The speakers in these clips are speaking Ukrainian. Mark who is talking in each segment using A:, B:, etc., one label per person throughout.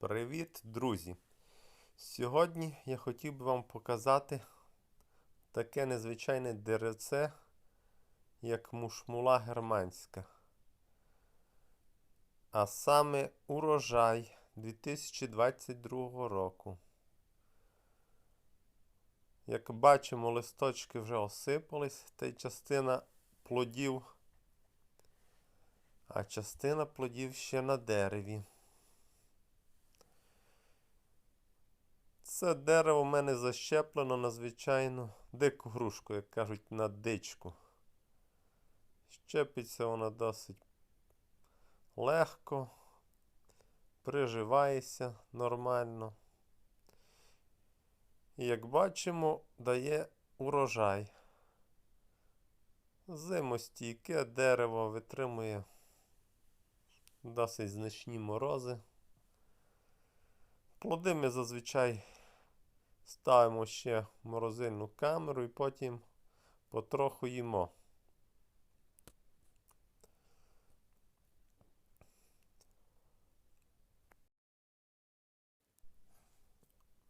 A: Привіт, друзі! Сьогодні я хотів би вам показати таке незвичайне деревце, як мушмула германська. А саме урожай 2022 року. Як бачимо, листочки вже осипались, та й частина плодів, а частина плодів ще на дереві. Це дерево в мене защеплено на звичайну дику грушку, як кажуть, на дичку. Щепиться вона досить легко, приживається нормально. І як бачимо, дає урожай. Зимостійке дерево витримує досить значні морози. Плоди ми зазвичай ставимо ще морозильну камеру і потім потроху їмо.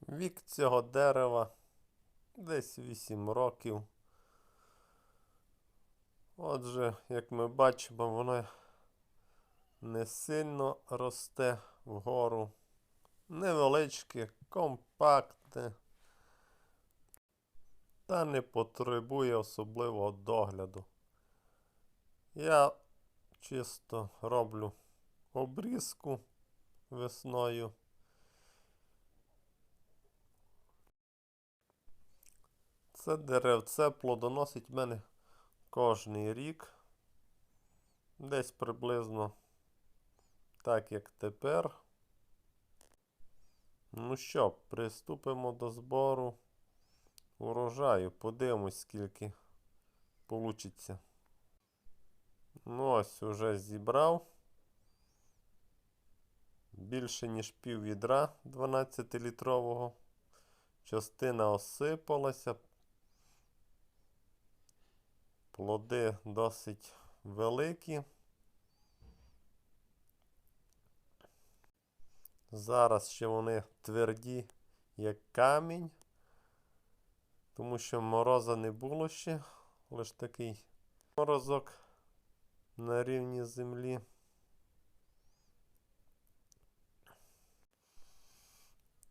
A: Вік цього дерева десь 8 років. Отже, як ми бачимо, воно не сильно росте вгору. Невеличке, компактне та не потребує особливого догляду. Я чисто роблю обрізку весною. Це деревце плодоносить в мене кожний рік. Десь приблизно так, як тепер. Ну що, приступимо до збору урожаю. Подивимось, скільки получиться. Ну ось уже зібрав. Більше, ніж пів відра 12-літрового. Частина осипалася. Плоди досить великі. Зараз ще вони тверді, як камінь, тому що мороза не було ще, лише такий морозок на рівні землі.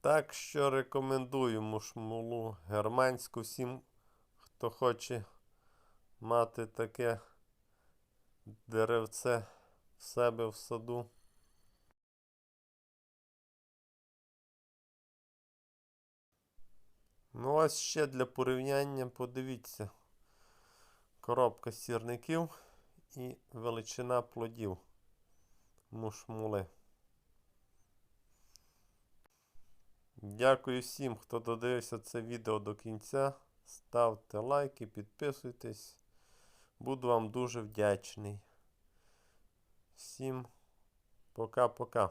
A: Так що рекомендую мушмулу германську всім, хто хоче мати таке деревце в себе в саду. Ну, ось ще для порівняння подивіться. Коробка сірників і величина плодів мушмули. Дякую всім, хто додивився це відео до кінця. Ставте лайки, підписуйтесь. Буду вам дуже вдячний. Всім пока-пока.